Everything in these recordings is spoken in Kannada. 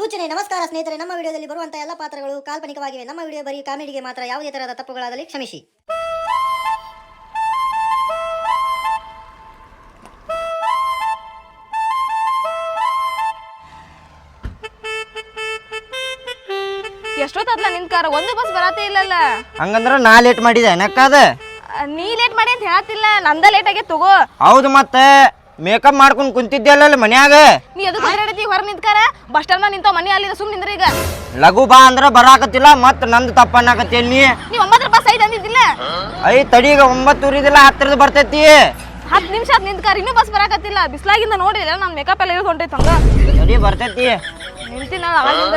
ಸೂಚನೆ ನಮಸ್ಕಾರ ಸ್ನೇಹಿತರೆ ನಮ್ಮ ವಿಡಿಯೋದಲ್ಲಿ ಬರುವಂತಹ ಎಲ್ಲ ಪಾತ್ರಗಳು ಕಾಲ್ಪನಿಕವಾಗಿವೆ. ನಮ್ಮ ವಿಡಿಯೋ ಬರೀ ಕಾಮಿಡಿಗೆ ಮಾತ್ರ ಯಾವುದೇ ತರಹದ ತಪ್ಪುಗಳಾದಲ್ಲಿ ಕ್ಷಮಿಸಿ. ಎಷ್ಟೊತ್ತಲ್ಲ ಕಾರ? ಒಂದು ಬಸ್ ಬರತ್ತೇ ಇಲ್ಲಲ್ಲ. ಹಂಗಂದ್ರ ನಾ ಲೇಟ್ ಮಾಡಿದೆ ನಕ್ಕದ? ನೀ ಲೇಟ್ ಮಾಡಿ ಅಂತ ಹೇಳ್ತಿಲ್ಲ ನಂದ ಲೇಟ್ ಆಗಿ ತಗೋ. ಹೌದು ಮತ್ತೆ. ಮೇಕಪ್ ಮಾಡ್ಕೊಂಡು ಕುಂತಿದ್ದೆಲ್ಲ ಮನ್ಯಾಗ? ನೀ ಹೊರಡತಿ ಹೊರ ನಿಂತ್ಕಾರ. ಬಸ್ ಸ್ಟಾಂಡ್ ನಿಂತ ಮನೆ ಅಲ್ಲಿ ಸುಮ್ ನಿಂದ್ರ ಈಗ. ಲಘು ಬಾ ಅಂದ್ರ ಬರಾಕತ್ತಿಲ್ಲ ಮತ್ ನಂದು ತಪ್ಪನ್ನಾಕತ್ತಿ ನೀ? ನೀ ಒಂಬತ್ತರ ಬಸ್ ಐದು ಅಂದಿದ್ದಿಲ್ಲ? ಐ ತಡೀಗ ಒಂಬತ್ತು ಊರಿದಿಲ್ಲ ಹತ್ತಿರದ ಬರ್ತೈತಿ. ಹತ್ತು ನಿಮಿಷ ಆತ್ ನಿಂತ್ಕಾರ ಇನ್ನೂ ಬಸ್ ಬರಾಕತ್ತಿಲ್ಲ. ಬಿಸ್ಲಾಗಿಂದ ನೋಡಿಲ್ಲ ನಾನು ಮೇಕಪ್ ಎಲ್ಲ ಇಳಿದು ಹೊಂಟೈತೆ ಹಂಗ. ತಡಿ ಬರ್ತೈತಿ. ನಿಂತಿನ ಅವಾಗಿಂದ.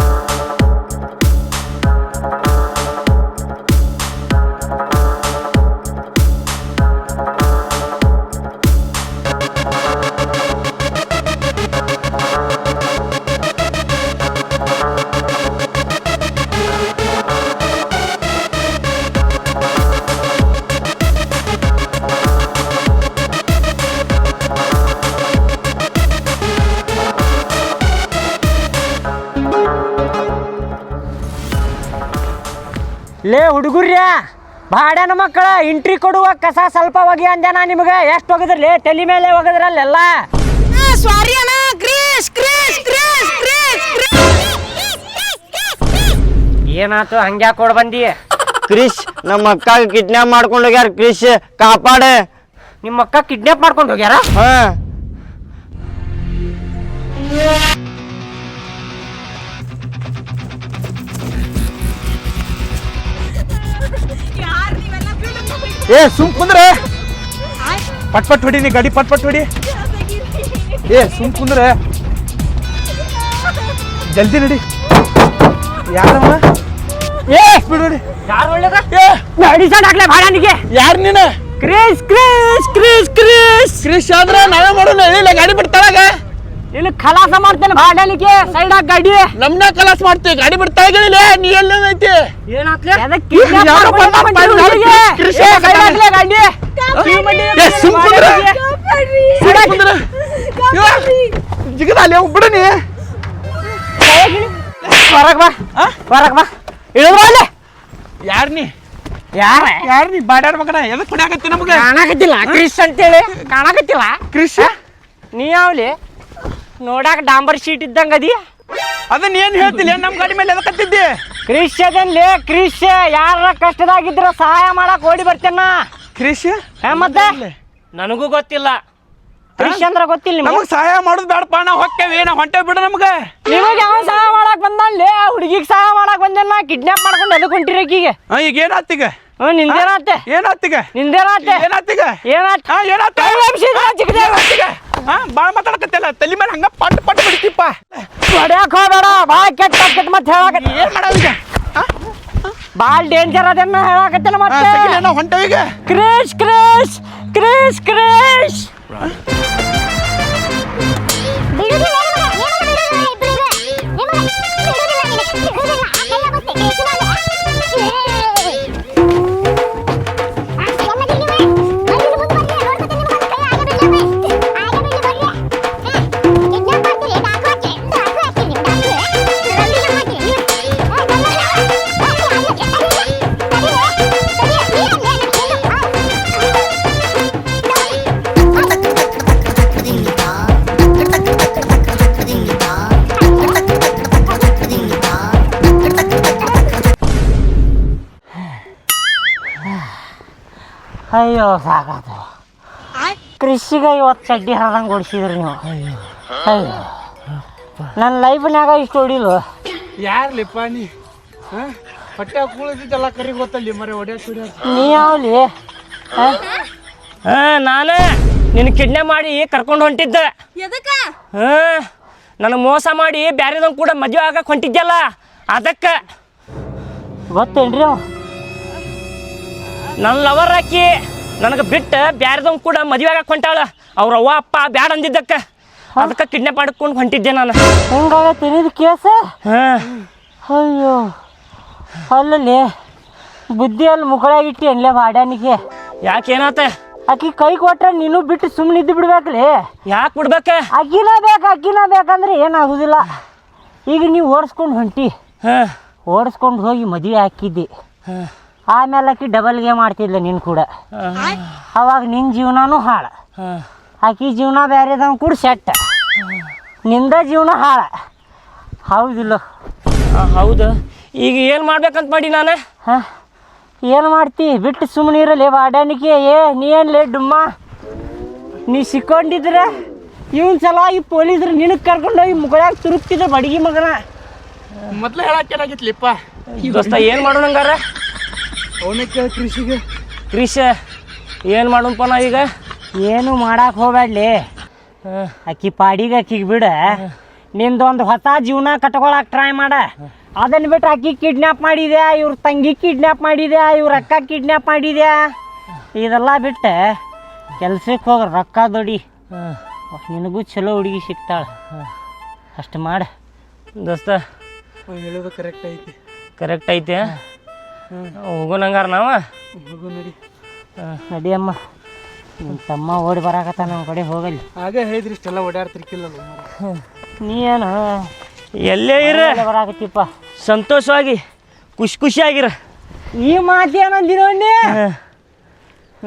ಲೇ ಹುಡುಗುರ್ಯ ಬಾಡ್ಯಾನ ಮಕ್ಕಳ ಇಂಟ್ರಿ ಕೊಡುವ ಕಸ ಸ್ವಲ್ಪ ಒಗಿ ಅಂದೆ ನಾ ನಿಮಗೆ. ಎಷ್ಟು ಹೋಗಿದ್ರಿ ತಲೆ ಮೇಲೆ ಒಗದ್ರಲ್ಲೆಲ್ಲ. ಸಾರಿ ಅಣ್ಣ ಕ್ರಿಸ್ ಕ್ರಿಸ್ ಕ್ರಿಸ್ ಕ್ರಿಸ್ ಏನಾತು? ಹಂಗ್ಯ ಕೊಡ್ ಬಂದಿ? ಕ್ರಿಶ್ ನಮ್ಮ ಅಕ್ಕ ಕಿಡ್ನಾಪ್ ಮಾಡ್ಕೊಂಡು ಹೋಗ್ಯಾರ. ಕ್ರಿಶ್ ಕಾಪಾಡ. ನಿಮ್ಮ ಅಕ್ಕ ಕಿಡ್ನಾಪ್ ಮಾಡ್ಕೊಂಡು ಹೋಗ್ಯಾರ? ಹಾ. ಏ ಸುಮ್ ಕುಂದ್ರೆ. ಪಟ್ ಪಟ್ ಹೊಡಿ ನೀ ಗಾಡಿ ಪಟ್ ಪಟ್ ಹೊಡಿ. ಏ ಸುಮ್ ಕುಂದ್ರೆ. ಜಲ್ದಿ ನಡಿ. ಯಾರಮ್ಮ ಏ ಬಿಡು ನೋಡಿ ಯಾರು ಒಳ್ಳೇದ? ಏ. ಅಡಿಸನ್ ಹಾಕ್ಲೆ ಬಾಡ್ಯಾನಿಗೆ ಯಾರು ನೀನು? ಕ್ರೀಸ್ ಕ್ರಿಸ್ ಕ್ರಿಸ್ ಕ್ರಿಸ್. ಕ್ರೀಸ್ ಆದ್ರ ನಾವೇ ಮಾಡೋಣ. ಇಲ್ಲ ಗಾಡಿ ಬಿಡ್ತಾಳಾಗ? ಇಲ್ಲಿ ಖಲಾಸ ಮಾಡ್ತೇನೆ ಬಾಡಲಿಕ್ಕೆ ಸೈಡ್ ಆಗ ಗಾಡಿ. ನಮ್ನ ಕಲಾಸ್ ಮಾಡ್ತೀವಿ ಗಾಡಿ ಬಿಡ್ತಾಳಿಲ್ಲ ನೀ ಎಲ್ಲೈತಿ ಏನಾತ್ಲೆ ಯಾರೋ ಬಂದ ಬಂದ ಕ್ರಿಸ್ ಸೈಡ್ ಹಾಕ್ಲೆ ಗಾಡಿ. ಏ ಸುಮ್ ಕುಂದ್ರೆ ಸುಮ್ ಕುಂದ್ರೆ ಜಿಗದ ಅಲ್ಲಿ ಬಿಡು ನೀ. ಹೊರಗ್ ಬಾ. ಹೊರಗ್ ಬಾ. ಇಳಿದ್ರು ಅಲ್ಲಿ. ಯಾರ್ ನೀ? ಯಾರ? ಯಾರ್ ನೀ? ಬಾಡ್ಯಾರ ಮಗನ. ಎದಕ್ ಕುಡಿಯಾಕತ್ತಿ ನಮ್ಗೆ? ಕಾಣಕತ್ತಿಲ್ಲ. ಕ್ರಿಶ್ ಅಂತೇಳಿ ಕಾಣಕತ್ತಿಲ್ಲ. ಕ್ರಿಶ್? ನೀ ಯಾವ್ಲಿ? ನೋಡಾಕ ಡಾಂಬರ್ ಶೀಟ್ ಇದ್ದಂಗ ಅದಿ? ಅದನ್ನ ಏನ್ ಹೇಳ್ತಿಲ್ಲ? ನಮ್ ಗಾಡಿ ಮೇಲೆ ಎದಕತ್ತಿದ್ದೆ ಕ್ರಿಶ್ ಅದನ್ಲೆ? ಕ್ರಿಶ್ ಯಾರ ಕಷ್ಟದಾಗಿದ್ರ ಸಹಾಯ ಮಾಡಕ್ ಓಡಿ ಬರ್ತೇನ? ಕ್ರಿಶ್ ಹೇ ಮತ್ತೆ? ನನಗೂ ಗೊತ್ತಿಲ್ಲ. ಕ್ರಿಶ್ ಅಂದ್ರ ಗೊತ್ತಿಲ್ಲ ನಿಮ್ಗೆ? ನಮಗ್ ಸಹಾಯ ಮಾಡೋದು ಬೇಡಪ್ಪ ನಾವು ಹೊಕ್ಕೇವಿ ನಾವು ಹೊಂಟೇವ್ ಬಿಡು ನಮ್ಗೆ. ನಿಮಗೆ ಯಾವ ಸಹಾಯ ಮಾಡಕ್ ಬಂದಲ್ಲಿ ಹುಡುಗಿಗೆ ಸಹಾಯ ಮಾಡಕ್ ಬಂದಲ್ಲ ಕಿಡ್ನಾಪ್ ಮಾಡ್ಕೊಂಡು ಎದಕ್ ಹೊಂಟಿರಿ ಆಕಿಗೆ ಹಾ, ಈಗ ಏನಾತ್ತೀಗ ಹ್ಞೂ ನಿಂದೇನಾತೆ? ಏನಾತ್ತೀಗ ನಿಂದೇನಾತೆ? ಏನಾತ್ತೀಗ ಏನಾತ? ಹಾ ಏನಾತ? ಏನಾತ್ತೀಗ? ಹಾ ಬಾಳ್ ಮಾತಾಡಕತ್ತಿಲ್ಲ ತಲೆ ಮೇಲೆ ಹಂಗ ಪಟ್ ಪಟ್ ಬಿಡ್ತಿಪ್ಪ ಹೊಡ್ಯಾಕ್ ಹೋಗ್ಬೇಡ ಭಾಳ ಕೆಟ್ಟ ಕೆಟ್ಟ ಮತ್ತೆ ಹೇಳಾಕ ಏನ್ ಮಾಡಾವೀಗ ಭಾಳ ಡೇಂಜರ್ ಅದನ್ನ ಹೇಳಾಕತ್ತೇನ ಮತ್ತೆ? ನಾವು ಹೊಂಟೇವೀಗ ಕ್ರಿಶ್ ಕ್ರಿಶ್ ಕ್ರಿಶ್ ಕ್ರಿಶ್. ಅಯ್ಯೋ ಸಾಕಾತ. ಕೃಷಿಗೆ ಇವತ್ತು ಚಡ್ಡಿ ಹರಿದಂಗೆ ಓಡಿಸಿದ್ರಿ ನೀವು. ಅಯ್ಯೋ. ನನ್ನ ಲೈಫ್ನಾಗ ಇಷ್ಟು ಹೊಡಿಲ್ವ? ಯಾರ್ಲಿಪ್ಪ ನೀ? ಹಾ? ಹೊಟ್ಟೆ ಕೂಳಿದ್ದೆಲ್ಲ ಕರಿ ಗೊತ್ತಲ್ಲಿ ಮರೆ ಹೊಡ್ಯಾಕ್ ನೀ ಯಾವ್ಲಿ? ಹಾ? ನಾನು ನಿನ್ನ ಕಿಡ್ನೆ ಮಾಡಿ ಕರ್ಕೊಂಡು ಹೊಂಟಿದ್ದೆ. ಎದಕ್ಕ? ಹಾ ನನಗೆ ಮೋಸ ಮಾಡಿ ಬ್ಯಾರೆದವ್ ಕೂಡ ಮದುವೆ ಆಗಕ್ಕೆ ಹೊಂಟಿದ್ಯಲ್ಲ? ಅದಕ್ಕೆ. ಗೊತ್ತೇನ್ರಿ ಅವ? ನನ್ನ ಲವರ್ ಹಾಕಿ ನನಗೆ ಬಿಟ್ಟು ಬ್ಯಾರದವ್ ಕೂಡ ಮದುವೆ ಆಗಕ್ಕೆ ಹೊಂಟಾಳ. ಅವ್ರ ಅವ್ವ ಅಪ್ಪ ಬ್ಯಾಡ ಅಂದಿದ್ದಕ್ಕೆ. ಅದಕ್ಕೆ ಕಿಡ್ನಾಪ್ ಮಾಡ್ಕೊಂಡು ಹೊಂಟಿದ್ದೆ ನಾನು. ಹೆಂಗಾಗತ್ತೆ ಇದು ಕೇಸ? ಹಾಂ. ಅಯ್ಯೋ. ಅಲ್ಲಲ್ಲಿ ಬುದ್ಧಿ ಅಲ್ಲಿ ಮುಗಳಾಗಿಟ್ಟು ಅಲ್ಲೇ ಬಾಡ್ಯಾನಿಗೆ ಯಾಕೆ ಏನಾತ? ಆಕಿ ಕೈ ಕೊಟ್ರೆ ನೀನು ಬಿಟ್ಟು ಸುಮ್ಮನೆ ಇದ್ದು ಬಿಡ್ಬೇಕ್ಲಿ? ಯಾಕೆ ಬಿಡ್ಬೇಕ? ಅಕ್ಕಿನ ಬೇಕು ಅಕ್ಕಿನ ಬೇಕಂದ್ರೆ ಏನಾಗುದಿಲ್ಲ. ಈಗ ನೀವು ಓಡಿಸ್ಕೊಂಡು ಹೊಂಟಿ. ಹಾಂ. ಓಡಿಸ್ಕೊಂಡು ಹೋಗಿ ಮದುವೆ ಹಾಕಿದ್ದಿ. ಹಾಂ. ಆಮೇಲೆ ಆಕಿ ಡಬಲ್ ಗೇಮ್ ಆಡ್ತಿದ್ಲ ನಿನ್ ಕೂಡ. ಅವಾಗ ನಿನ್ ಜೀವನನೂ ಹಾಳ. ಆಕಿ ಜೀವನ ಬೇರೆದವ್ ಕೂಡ ಸೆಟ್ನಿಂದ ಜೀವನ ಹಾಳ. ಹೌದಿಲ್ಲ. ಹೌದು. ಈಗ ಏನು ಮಾಡ್ಬೇಕಂತ ಮಾಡಿ ನಾನು? ಹಾಂ. ಏನು ಮಾಡ್ತಿ? ಬಿಟ್ಟು ಸುಮ್ಮನೆ ಇರಲಿ. ಏ ನೀ ಏನ್ಲೇ ಡುಮ್ಮ? ನೀ ಸಿಕ್ಕೊಂಡಿದ್ರೆ? ಇವನ್ ಈ ಪೊಲೀಸರು ನಿನಗೆ ಕರ್ಕೊಂಡೋಗಿ ಮುಗಳಾಗ ತುರುಕ್ತಿದ್ರು ಬಡಗಿ ಮಗನ. ಮೊದ್ಲು ಹೇಳಕ್ಕೆ ದೋಸ್ತ ಏನು ಮಾಡೋಣ ಹಂಗಾರ ಅವನೇ ಕೇಳ ಕೃಷಿಗೆ? ಕ್ರಿಶ್ ಏನು ಮಾಡೋಣಪ್ಪ ನಾ ಈಗ? ಏನು ಮಾಡಕ್ಕೆ ಹೋಗ್ಬೇಡ್ಲಿ ಅಕ್ಕಿ ಆಕಿ ಪಾಡಿಗೆ ಆಕಿಗೆ ಬಿಡ. ನಿಂದೊಂದು ಹೊಸ ಜೀವನ ಕಟ್ಕೊಳಕ್ ಟ್ರೈ ಮಾಡ. ಅದನ್ನ ಬಿಟ್ಟು ಅಕ್ಕಿ ಕಿಡ್ನ್ಯಾಪ್ ಮಾಡಿದ್ಯಾ? ಇವ್ರ ತಂಗಿ ಕಿಡ್ನ್ಯಾಪ್ ಮಾಡಿದ್ಯಾ? ಇವ್ರ ಅಕ್ಕ ಕಿಡ್ನಾಪ್ ಮಾಡಿದ್ಯಾ? ಇದೆಲ್ಲ ಬಿಟ್ಟು ಕೆಲ್ಸಕ್ಕೆ ಹೋಗ ರೊಕ್ಕ ದೊಡಿ. ಹಾಂ. ನಿನಗೂ ಚಲೋ ಹುಡುಗಿ ಸಿಗ್ತಾಳ. ಅಷ್ಟು ಮಾಡ. ದೋಸ್ತ ಹೇಳೋದು ಕರೆಕ್ಟ್ ಐತಿ. ಕರೆಕ್ಟ್ ಐತೆ. ಹೋಗೋಣ ಹಂಗಾರ ನಾವ? ಹೋಗು ನಡಿ. ನಡಿಯಮ್ಮ ನಿಮ್ಮ ತಮ್ಮ ಓಡಿ ಬರಾಕತ್ತ ನಮ್ಮ ಕಡೆ ಹೋಗಲಿ. ಹಾಗೆ ಹೇಳಿದ್ರಿ ಇಷ್ಟೆಲ್ಲ ಓಡಾಡ್ತಿರ್ಕಿಲ್ಲ ನೀ ಏನು? ಎಲ್ಲೇ ಇರ? ಬರಾಕತ್ತಿಪ್ಪ. ಸಂತೋಷವಾಗಿ ಖುಷಿ ಖುಷಿಯಾಗಿರ. ಈ ಮಾತು ಏನಂದಿರೋ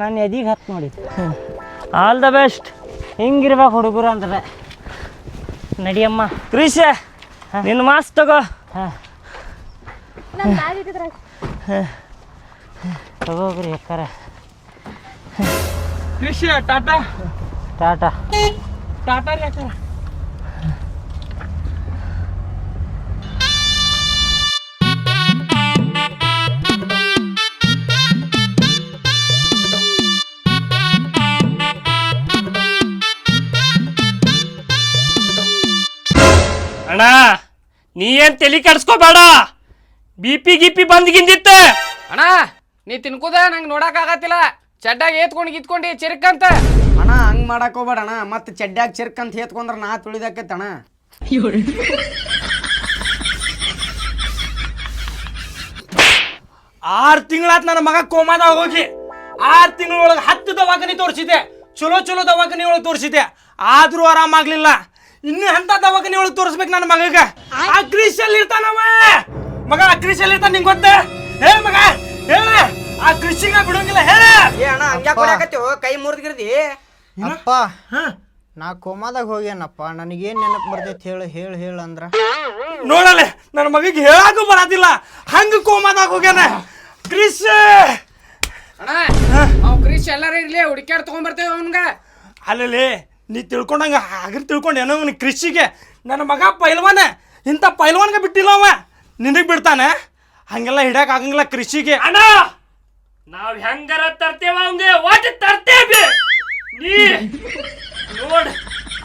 ನಾನು ಎದಿಗೆ ಹತ್ತು ನೋಡಿ. ಆಲ್ ದ ಬೆಸ್ಟ್ ಹಿಂಗಿರ್ಬೇಕು ಹುಡುಗರು ಅಂದ್ರೆ. ನಡಿಯಮ್ಮ ಕ್ರೀಶ ನಿನ್ನ ಮಾಸ್ ತಗೋ. ಹಾಂ. ತಗೋಗ್ರಿ ಅಕ್ಕಾರ. ಕೃಷಿ ಟಾಟಾ? ಟಾಟಾ. ಟಾಟಾ ರೀ ಅಕ್ಕಾರ. ಅಣ್ಣ ನೀ ಏನ್ ತಲೆ ಕೆಡ್ಸ್ಕೋಬೇಡ? ಬಿ ಪಿ ಬಂದ್ ಬಂದ್ಗಿಂದಿತ್ತ ಅಣ್ಣ ನೀ ತಿನ್ಕುದ? ನಂಗೆ ನೋಡಕ್ ಆಗತ್ತಿಲ್ಲ. ಚಡ್ಡಾಗ ಏತ್ಕೊಂಡು ಗಿತ್ಕೊಂಡು ಚಿರ್ಕಂತ. ಅಣ್ಣ ಹಂಗ್ ಮಾಡಕ್ ಹೋಗ್ಬೇಡ ಅಣ್ಣ. ಮತ್ತೆ ಚಡ್ಡ್ಯಾಗ ಚಿರ್ಕಂತ ಹೇತ್ಕೊಂಡ್ರ ನಾ ತುಳಿದಾಕೈತೆ ಅಣ್ಣ. ಆರು ತಿಂಗಳಾತ್ ನನ್ನ ಮಗ ಕೋಮಾನ ಹೋಗಿ. ಆರು ತಿಂಗಳೊಳಗೆ ಹತ್ತು ದವಾಖಾನಿ ತೋರಿಸಿದೆ ಚಲೋ ಚಲೋ ದವಾಖಾನೆ ಒಳಗೆ ತೋರಿಸಿದೆ ಆದ್ರೂ ಆರಾಮಾಗ್ಲಿಲ್ಲ. ಇನ್ನು ಎಂತ ದವಾಖಾನಿ ಒಳಗೆ ತೋರಿಸ್ಬೇಕು ನನ್ನ ಮಗಗೆ? ಆ ಗ್ರೀಸಲ್ಲಿ ಅಲ್ಲಿ ಇರ್ತಾನವ. ಮಗ ಆ ಕೃಷಿ ಇರ್ತಾನ ನಿಂಗೆ ಗೊತ್ತ? ಹೇ ಮಗ ಹೇಳ ಆ ಕೃಷಿಗೆ ಬಿಡೋಂಗಿಲ್ಲ ಹೇಳ ಏ ಅಣ್ಣ ಹಂಗ್ಯಾ? ಕೈ ಮುರಿದ್ಗಿರ್ದಿ. ಅಪ್ಪ. ನಾ ಕೋಮಾದಾಗ ಹೋಗ್ಯಾನಪ್ಪ ನನಗೇನ್ ನೆನಪು ಬರ್ತೈತಿ ಹೇಳು ಹೇಳು ಹೇಳು ಅಂದ್ರ. ನೋಡಲೆ ನನ್ನ ಮಗಿಗೆ ಹೇಳಾಕು ಬರತಿಲ್ಲ ಹಂಗ ಕೋಮಾದಾಗ ಹೋಗ್ಯಾನ. ಕ್ರಿಶ್ ಅಣ್ಣ ಅವ್ ಕ್ರಿಶ್ ಎಲ್ಲಾರ ಇರ್ಲಿ ಹುಡುಕ್ಯಾಡ್ ತಗೊಂಡ್ಬರ್ತೇವೆ ಅವನ್ಗ. ಅಲ್ಲಲ್ಲಿ ನೀ ತಿಳ್ಕೊಂಡಂಗ ಆಗ್ರ ತಿಳ್ಕೊಂಡು ಏನೋ ಅವ್ನ ಕೃಷಿಗೆ. ನನ್ನ ಮಗ ಪೈಲ್ವಾನ ಇಂಥ ಪೈಲ್ವಾನ್ಗೆ ಬಿಟ್ಟಿಲ್ಲ ಅವ. ನಿನಗೆ ಬಿಡ್ತಾನೆ? ಹಂಗೆಲ್ಲ ಹಿಡ್ಯಾಕ ಆಗಂಗಿಲ್ಲ ಕೃಷಿಗೆ. ಅಣ್ಣ ನಾವ್ ಹೆಂಗಾರ ತರ್ತೇವ ಅವಂಗೆ ಒಟ್ಟು ತರ್ತೇವೆ. ನೀ ನೋಡ್.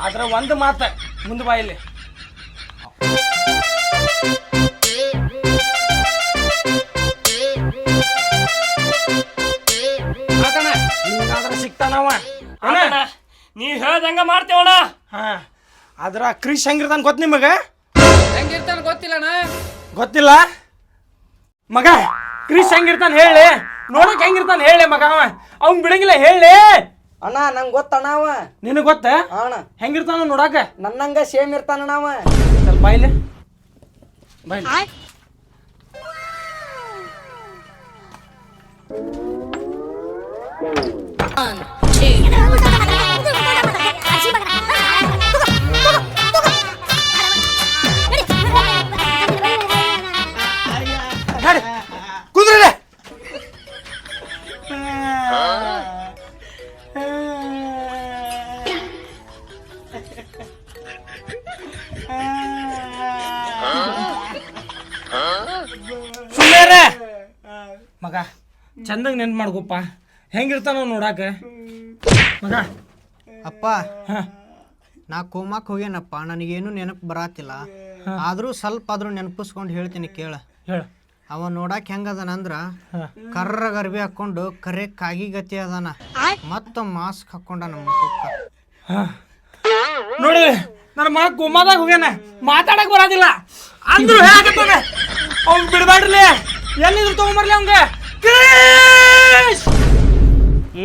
ಆದ್ರೆ ಒಂದು ಮಾತ ಮುಂದೆ ಬಾಯಿಲಿ ಆತಣ್ಣ ಹಿಂಗಾದ್ರೆ ಸಿಗ್ತಾನವ ಅಣ್ಣ, ನೀವ್ ಹೇಳ್ದಂಗ ಮಾಡ್ತೇವಣ್ಣ ಹಾ ಆದ್ರ ಕೃಷಿ ಹೆಂಗಿರ್ತಾನ ಗೊತ್ತ ನಿಮಗೆ? ಹೆಂಗಿರ್ತಾನ ಗೊತ್ತಿಲ್ಲಣ್ಣ. ಗೊತ್ತಿಲ್ಲ? ಮಗ ಕ್ರಿಶ್ ಹೆಂಗಿರ್ತಾನೆ ಹೇಳಿ. ನೋಡಕ್ ಹೆಂಗಿರ್ತಾನೆ ಹೇಳಿ ಮಗ ಅವ. ಅವ್ನ್ ಬಿಡಂಗಿಲ್ಲ ಹೇಳಿ. ಅಣ್ಣ ನಂಗೆ ಗೊತ್ತಣ್ಣ ಅವ. ನಿನಗೆ ಗೊತ್ತ? ಅಣ್ಣ. ಹೆಂಗಿರ್ತಾನ ನೋಡಕ. ನನ್ನಂಗ ಸೇಮ್ ಇರ್ತಾನಣ್ಣ ಅವ. ಸ್ವಲ್ಪ ಬಾಯ್ಲಿ. ಬಾಯ್ಲಿ. ನಡಿ ಚಂದಾಗ ನೆನ್ಪು ಮಾಡ್ಕೊಪ್ಪ. ಹೆಂಗಿರ್ತಾನ ನೋಡಾಕ. ಮಗ. ಅಪ್ಪ. ನಾ ಕೋಮಾಕ್ ಹೋಗ್ಯಾನಪ್ಪ ನನಗೇನು ನೆನಪು ಬರಾತಿಲ್ಲ. ಆದ್ರೂ ಸ್ವಲ್ಪ ಆದ್ರೂ ನೆನಪಿಸ್ಕೊಂಡು ಹೇಳ್ತೀನಿ ಕೇಳ. ಹೇಳ. ಅವ ನೋಡಾಕ್ ಹೆಂಗದನ ಅಂದ್ರ ಕರ್ರ ಗರ್ಬಿ ಹಾಕೊಂಡು ಕರೆ ಕಾಗಿ ಗತಿ ಅದಾನ. ಮತ್ತ ಮಾಸ್ಕ್ ಹಾಕೊಂಡ ನಮ್ಮ ಮುಖಕ್ಕ ನೋಡಿ ನನ್ನ ಮಗ ಗುಮ್ಮದಾಗ ಹೋಗ್ಯಾನ. ಮಾತಾಡಕ್ ಬರೋದಿಲ್ಲ. ಅಂದ್ರು ಹೇಳಕತ್ತಾನೆ ಅವ್ನ್ ಬಿಡ್ಬೇಡ್ರಿ ಎಲ್ಲಿದ್ರು ತಗೊಂಬರ್ಲಿ ಅವಂಗ!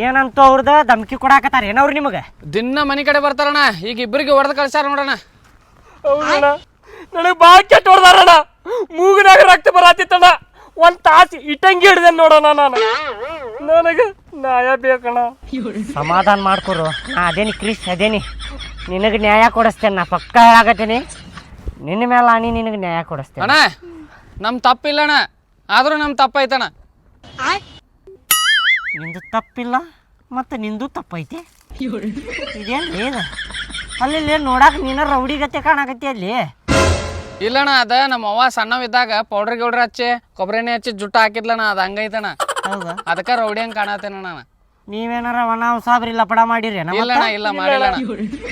ಏನಂತ ಅವ್ರದ ಧಮಕಿ ಕೊಡಾಕತ್ತಾರ ಏನವ್ರು ನಿಮಗೆ? ದಿನ ಮನೆ ಕಡೆ ಬರ್ತಾರಣ್ಣ ಈಗ ಇಬ್ಬರಿಗೆ ಹೊಡೆದು ಕಳ್ಸಾರ ನೋಡೋಣ ಹೌದಣ್ಣ ನನಗೆ ಭಾಳ ಕೆಟ್ಟ ಹೊಡ್ದಾರಣ್ಣ ಮೂಗಿನಾಗ ರಕ್ತ ಬರತ್ತಿತ್ತಣ್ಣ ಒಂದು ತಾಸು ಇಟ್ಟಂಗಿ ಹಿಡ್ದೆ ನೋಡೋಣ ನಾನು. ನನಗೆ ನ್ಯಾಯ ಬೇಕಣ್ಣ. ಸಮಾಧಾನ ಮಾಡ್ಕೊರು. ನಾ ಅದೇನಿ ಕ್ರಿಸ್ ಅದೇನಿ. ನಿನಗೆ ನ್ಯಾಯ ಕೊಡಿಸ್ತೇನೆ ನಾ ಪಕ್ಕ ಆಗತ್ತೀನಿ ನಿನ್ನ ಮೇಲೆ ಆಣಿ ನಿನಗೆ ನ್ಯಾಯ ಕೊಡಿಸ್ತೇನೆ. ಅಣ್ಣ ನಮ್ ತಪ್ಪಿಲ್ಲಣ್ಣ. ಆದರೂ ನಮ್ ತಪ್ಪೈತಣ್ಣ ನಿಂದು ತಪ್ಪಿಲ್ಲ ಮತ್ತೆ ನಿಂದು ತಪ್ಪೈತಿ. ಇದೇನು ಏನು? ಅಲ್ಲಿ ನೋಡಾಕ ನೀನ ರೌಡಿ ಗತೆ ಕಾಣಕತ್ತಿ ಅಲ್ಲಿ. ಇಲ್ಲಣ್ಣ ಅದ ನಮ್ಮ ಅವ್ವ ಸಣ್ಣವಿದ್ದಾಗ ಪೌಡರ್ ಗಿೌಡ್ರ್ ಹಚ್ಚಿ ಕೊಬ್ಬರಿ ಎಣ್ಣೆ ಹಚ್ಚಿ ಜುಟ್ಟ ಹಾಕಿದ್ಲಣ್ಣ ಅದು ಹಂಗೈತಣ್ಣ. ಹೌದಾ? ಅದಕ್ಕ ರೌಡಿ ಹಂಗ ಕಾಣತೇನಣ್ಣ ನಾನು. ನೀವೇನಾರ ಒಣ ಸಾಬ್ರಿ ಲಪಡ ಮಾಡಿರಿ ಇಲ್ಲಣ್ಣ ಇಲ್ಲ ಮಾಡಿಲ್ಲಣ್ಣ.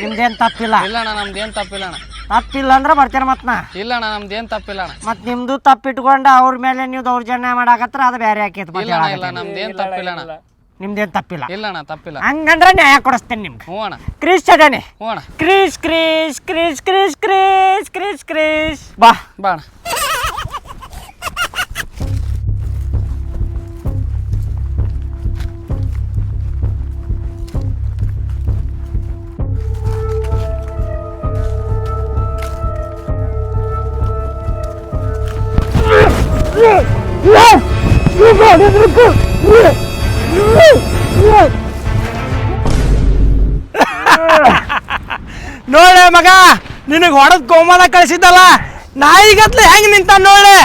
ನಿಮ್ದೇನು ತಪ್ಪಿಲ್ಲ. ಇಲ್ಲಣ್ಣ ನಮ್ದೇನ್ ತಪ್ಪಿಲ್ಲಣ್ಣ. ತಪ್ಪಿಲ್ಲ ಅಂದ್ರೆ ಬರ್ತೇನೆ ಮತ್ತೆ ನಾ. ಇಲ್ಲಣ್ಣ ನಮ್ದೇನ್ ತಪ್ಪಿಲ್ಲಣ್ಣ. ಮತ್ ನಿಮ್ದು ತಪ್ಪಿಟ್ಕೊಂಡು ಅವ್ರ ಮೇಲೆ ನೀವು ದೌರ್ಜನ್ಯ ಮಾಡಾಕತ್ರ ಅದು ಬೇರೆ ಆಕೈತಿ ಮತ್ತೆ ಇಲ್ಲಣ್ಣ ಇಲ್ಲ ಹೇಳಾಕತ್ತೀನಿ. ತಪ್ಪಿಲ್ಲ ತಪ್ಪಿಲ್ಲಣ್ಣ. ನಿಮ್ದೇನ್ ತಪ್ಪಿಲ್ಲ. ಇಲ್ಲ ತಪ್ಪಿಲ್ಲ. ಹಂಗಂದ್ರೆ ನ್ಯಾಯ ಕೊಡಿಸ್ತೇನೆ ನಿಮ್ಗೆ. ಹ್ಞೂ ಅಣ್ಣ. ಕ್ರಿಸ್ ಅದೇನೆ ಹ್ಞೂ ಅಣ್ಣ. Chris Chris Chris Chris Chris Chris ಕ್ರಿಸ್. ಬಾ. ಬಾ ಅಣ್ಣ. ನೋಡೆ ಮಗ ನಿನಗೆ ಹೊಡೆದ್ ಕೋಮಲ ಕಳಿಸಿದ್ದಲ್ಲ ನಾಯಿಗತ್ಲೆ ಹೆಂಗ್ ನಿಂತ ನೋಡೆ?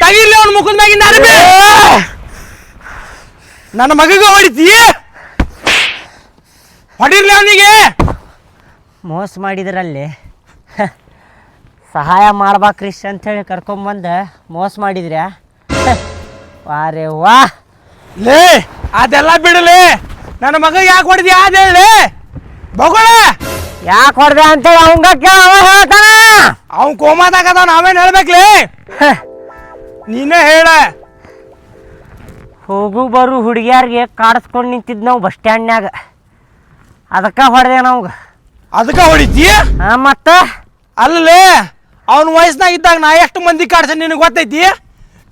ತಗಿಲ್ಲ ಅವ್ನ ಮುಖದ ಮ್ಯಾಗಿನ ನನ್ನ ಮಗಗ ಹೊಡಿತೀಯ ಹೊಡಿರ್ಲಿ ಅವನಿಗೆ? ಮೋಸ ಮಾಡಿದ್ರಲ್ಲಿ. ಸಹಾಯ ಮಾಡ್ಬಾ ಹೇಳಿ ಅಂಥೇಳಿ ಕರ್ಕೊಂಬಂದು ಮೋಸ ಮಾಡಿದ್ರ್ಯಾ? ಹ, ವಾರೆ ವಾ. ಲೇ ಅದೆಲ್ಲ ಬಿಡಲಿ. ನನ್ನ ಮಗ ಯಾಕೆ ಹೊಡೆದಿ ಅದ ಹೇಳಿ. ಬಗಳ. ಯಾಕೆ ಹೊಡೆದೆ ಅಂತೇಳಿ ಅವಂಗ ಕೇಳ ಅವ ಹೇಳ್ತಾನ. ಅವ್ನ ಕೋಮಾದಾಗದ ನಾವೇನು ಹೇಳ್ಬೇಕ್ಲಿ ನೀನೇ ಹೇಳ. ಹೋಗು ಬರು ಹುಡುಗಿಯಾರಿಗೆ ಕಾಡಿಸ್ಕೊಂಡು ನಿಂತಿದ್ ನಾವು ಬಸ್ ಸ್ಟ್ಯಾಂಡ್ನ್ಯಾಗ. ಅದಕ್ಕೆ ಹೊಡೆದೆ ನಮ್ಗೆ ಅದಕ್ಕ ಹೊಡಿತೀಯ? ಹಾಂ ಮತ್ತೆ? ಅಲ್ಲೇ ಅವನ ವಯಸ್ಸಿನಾಗ ಇದ್ದಾಗ ನಾ ಎಷ್ಟು ಮಂದಿ ಕಾಡ್ಸ ನಿನಗೆ ಗೊತ್ತೈತಿ?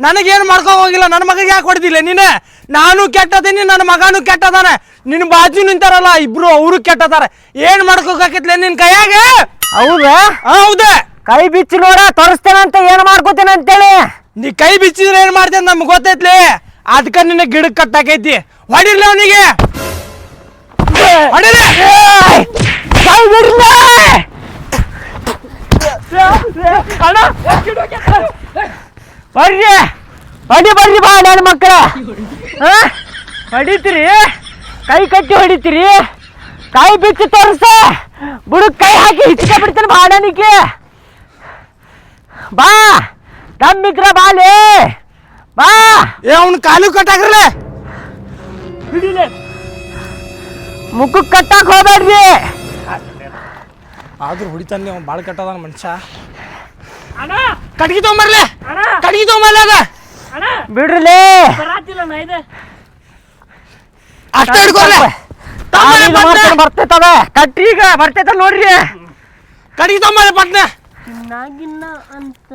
ನನಗೇನು ಮಾಡ್ಕೊ ಹೋಗಿಲ್ಲ? ನನ್ನ ಮಗಗೆ ಯಾಕೆ ಹೊಡೆದಿಲ್ಲ? ನೀನು? ನಾನು ಕೆಟ್ಟದೀನಿ ನನ್ನ ಮಗನೂ ಕೆಟ್ಟದಾನೆ ನಿನ್ನ ಬಾಜು ನಿಂತಾರಲ್ಲ ಇಬ್ರು ಅವರು ಕೆಟ್ಟದಾರೆ ಏನು ಮಾಡ್ಕೋಕಾಕಿತ್ಲೆ ನಿನ್ನ ಕೈಯಾಗೆ? ಹೌದಾ? ಹೌದೇ. ಕೈ ಬಿಚ್ಚಿ ನೋಡ ಅಂತ ಏನು ಮಾಡ್ಕೋತೇನೆ ಅಂತೇಳಿ? ನೀ ಕೈ ಬಿಚ್ಚಿದ್ರೆ ಏನು ಮಾಡ್ತೇನೆ ನಮ್ಗೆ ಗೊತ್ತೈತ್ಲಿ? ಅದಕ್ಕೆ ನಿನ್ನ ಗಿಡಕ್ಕೆ ಕಟ್ಟಾಕೈತಿ. ಹೊಡಿರ್ಲಿ ಅವನಿಗೆ. ಹೊಡಿರಿ ಕೈ ಬಿಡ್ಲಿ ಬರ್ರಿ. ಹೊಡಿ ಬರ್ರಿ ಬಾ ನನ್ನ ಮಕ್ಕಳ. ಹೊಡಿತೀರಿ? ಕೈ ಕಟ್ಟಿ ಹೊಡಿತೀರಿ? ಕೈ ಬಿಚ್ಚಿ ತೋರಿಸ. ಬುಡಕ್ ಕೈ ಹಾಕಿ ಹಿಚ್ಕ ಬಾ ಬಾಡನಿಗೆ ಬಾ. ತಮ್ಮಿದ್ರ ಬಾಲೆ. ಬಾ. ಏ ಅವ್ನ ಕಾಲು ಕಟ್ಟಾಕ್ರಲ್ಲ ಮುಖಕ್ಕೆ ಕಟ್ಟಾಕ್ ಹೋಗ್ಬೇಡ್ರಿ. ಆದ್ರೂ ಹೊಡಿತಾನೆ ಅವ್ನು ಭಾಳ ಕಟ್ಟದ ಮನುಷ್ಯ. ಕಟ್ಗಿ ತೊಗೊಂಬರ್ಲೆ. ಕಟ್ಗಿ ತೊಗೊಂಬರ್ಲೆ ಅದ. ಬಿಡ್ರಲೇ. ಅಷ್ಟ ಹಿಡ್ಕೊಲ್ಲ ಬರ್ತೈತದ. ಕಟ್ಟಿಗ ಬರ್ತೈತ ನೋಡ್ರಿ. ಕಟ್ಗಿ ತೊಂಬಲ್ಲ ಪಟ್ನ. ನಾಗಿನ್ನ ಅಂತ